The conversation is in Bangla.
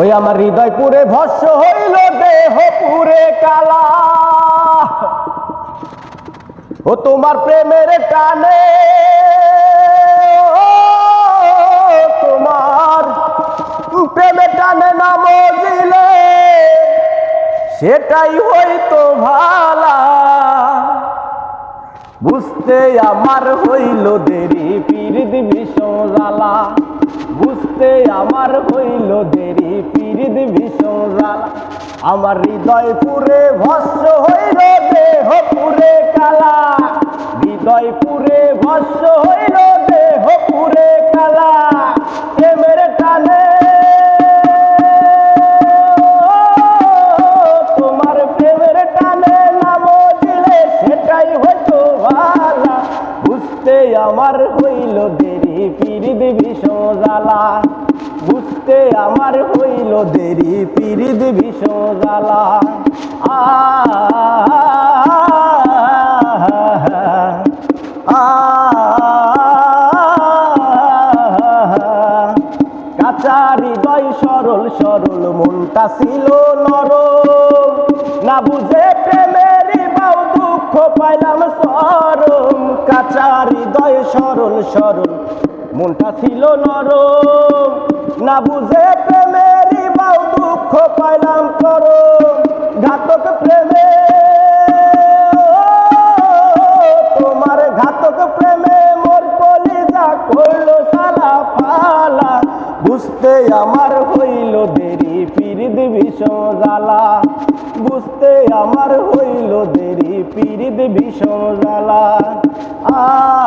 ওই আমার হৃদয় পুরে ভস্য হইল দেহ পুরে কালা। ও তোমার প্রেমের টানে তোমার প্রেমের টানে নাম দিলে, সেটাই হয়তো ভালা। বুঝতে আমার হইল দেরি পীরিত ভীষণ জ্বালা বুঝতে আমার হইল দেরি, পীরিত ভীষণ জ্বালা আমার হৃদয় পুরে ভস্য হইল দেহ পুরে কালা। হৃদয় পুরে ভস্য হইল দেহ পুরে কালা। আমার হইল দেরি পিরিদ ভীষণ জ্বালা বুঝতে আমার হইল দেরি পিরিদ ভীষণ জ্বালা আ হৃদয় সরল সরল, মনটা ছিল নরম। না বুঝে প্রেমের বাউ দুঃখ পাইলাম কাঁচা হৃদয় সরল সরল। মনটা ছিল নরম। না বুঝে প্রেমের বাউ দুঃখ পাইলাম চরম। ঘাতক প্রেমে, তোমার ঘাতক প্রেমে মোর কলিজা করল সালা পালা। বুঝতে আমার হইল দেরি পিরিদ ভীষণ জ্বালা। বুঝতে আমার হইল পিরিদ ভীষণ জ্বালা আ